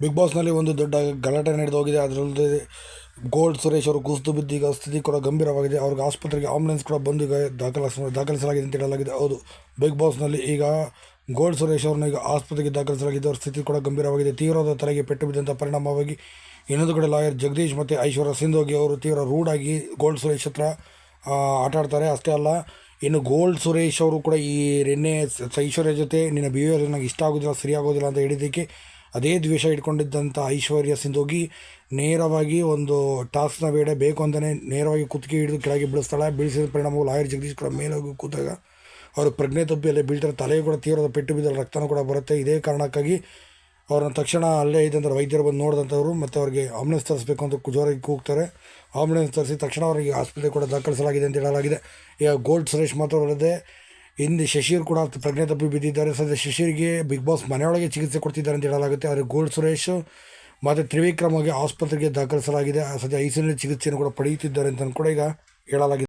Big ಬಾಸ್ನಲ್ಲಿ ಒಂದು ದೊಡ್ಡ ಗಲಾಟೆ ನಡೆದು ಹೋಗಿದೆ. ಅದರಲ್ಲಿ ಗೋಲ್ಡ್ ಸುರೇಶ್ ಅವರು ಕುಸಿದು ಬಿದ್ದೀಗ ಸ್ಥಿತಿ ಕೂಡ ಗಂಭೀರವಾಗಿದೆ. ಅವ್ರಿಗೆ ಆಸ್ಪತ್ರೆಗೆ ಆಂಬುಲೆನ್ಸ್ ಕೂಡ ಬಂದು ಈಗ ದಾಖಲಿಸ, ದಾಖಲಿಸಲಾಗಿದೆ ಅಂತ ಹೇಳಲಾಗಿದೆ. ಹೌದು ಬಿಗ್ ಬಾಸ್ನಲ್ಲಿ ಈಗ ಗೋಲ್ಡ್ ಸುರೇಶ್ ಅವ್ರನ್ನ ಈಗ ಆಸ್ಪತ್ರೆಗೆ ದಾಖಲಿಸಲಾಗಿದೆ. ಅವ್ರ ಸ್ಥಿತಿ ಕೂಡ ಗಂಭೀರವಾಗಿದೆ. ತೀವ್ರವಾದ ತಲೆಗೆ ಪೆಟ್ಟು ಬಿದ್ದಂಥ ಪರಿಣಾಮವಾಗಿ ಇನ್ನೊಂದು ಕಡೆ ಲಾಯರ್ ಜಗದೀಶ್ ಮತ್ತು ಐಶ್ವರ್ಯ ಸಿಂಧೋಗಿ ಅವರು ತೀವ್ರ ರೂಢಾಗಿ ಗೋಲ್ಡ್ ಸುರೇಶ್ ಹತ್ರ ಆಟ ಆಡ್ತಾರೆ. ಅಷ್ಟೇ ಅಲ್ಲ, ಇನ್ನು ಗೋಲ್ಡ್ ಸುರೇಶ್ ಅವರು ಕೂಡ ಈ ನಿನ್ನೆ ಐಶ್ವರ್ಯ ಜೊತೆ ನಿನ್ನ ಬಿಹೇವಿಯರ್ ನನಗೆ ಇಷ್ಟ ಆಗೋದಿಲ್ಲ ಸರಿಯಾಗೋದಿಲ್ಲ ಅಂತ ಹೇಳಿದ್ದಕ್ಕೆ ಅದೇ ದ್ವೇಷ ಇಟ್ಕೊಂಡಿದ್ದಂಥ ಐಶ್ವರ್ಯ ಸಿಂಧೋಗಿ ನೇರವಾಗಿ ಒಂದು ಟಾಸ್ಕ್ನ ಬೇಡ, ಬೇಕು ಅಂತಲೇ ನೇರವಾಗಿ ಕುತ್ತಿಗೆ ಹಿಡಿದು ಕೆಳಗೆ ಬೀಳಿಸ್ತಾಳೆ. ಬೀಳಿಸಿದ ಪರಿಣಾಮ ಲಾಯರ್ ಜಗದೀಶ್ ಕೂಡ ಮೇಲೆ ಹೋಗಿ ಕೂತಾಗ ಅವರು ಪ್ರಜ್ಞೆ ತಪ್ಪಿ ಅಲ್ಲೇ ಬೀಳ್ತಾರೆ. ತಲೆಗೆ ಕೂಡ ತೀವ್ರದ ಪೆಟ್ಟು ಬಿದ್ದಲ್ಲಿ ರಕ್ತನೂ ಕೂಡ ಬರುತ್ತೆ. ಇದೇ ಕಾರಣಕ್ಕಾಗಿ ಅವ್ರನ್ನ ತಕ್ಷಣ ಅಲ್ಲೇ ಇದ್ದಂಥ ವೈದ್ಯರು ಬಂದು ನೋಡಿದಂಥವ್ರು ಮತ್ತು ಅವ್ರಿಗೆ ಆಂಬುಲೆನ್ಸ್ ತರಿಸ್ಬೇಕು ಅಂತ ಜೋರಾಗಿ ಕೂಗ್ತಾರೆ. ಆಂಬುಲೆನ್ಸ್ ತರಿಸಿ ತಕ್ಷಣ ಅವರಿಗೆ ಆಸ್ಪತ್ರೆ ಕೂಡ ದಾಖಲಿಸಲಾಗಿದೆ ಅಂತ ಹೇಳಲಾಗಿದೆ. ಈಗ ಗೋಲ್ಡ್ ಸುರೇಶ್ ಮಾತ್ರವಲ್ಲದೆ ಹಿಂದೆ ಶಶಿರ್ ಕೂಡ ಪ್ರಜ್ಞೆ ತಪ್ಪಿ ಬಿದ್ದಿದ್ದಾರೆ. ಸದ್ಯ ಶಶಿರ್ಗೆ ಬಿಗ್ ಬಾಸ್ ಮನೆಯೊಳಗೆ ಚಿಕಿತ್ಸೆ ಕೊಡ್ತಿದ್ದಾರೆ ಅಂತ ಹೇಳಲಾಗುತ್ತೆ. ಆದರೆ ಗೋಲ್ಡ್ ಸುರೇಶ್ ಮತ್ತು ತ್ರಿವಿಕ್ರಮಗೆ ಆಸ್ಪತ್ರೆಗೆ ದಾಖಲಿಸಲಾಗಿದೆ. ಸದ್ಯ ಐ ಸಿ ಚಿಕಿತ್ಸೆಯನ್ನು ಕೂಡ ಪಡೆಯುತ್ತಿದ್ದಾರೆ ಅಂತ ಕೂಡ ಈಗ ಹೇಳಲಾಗಿದೆ.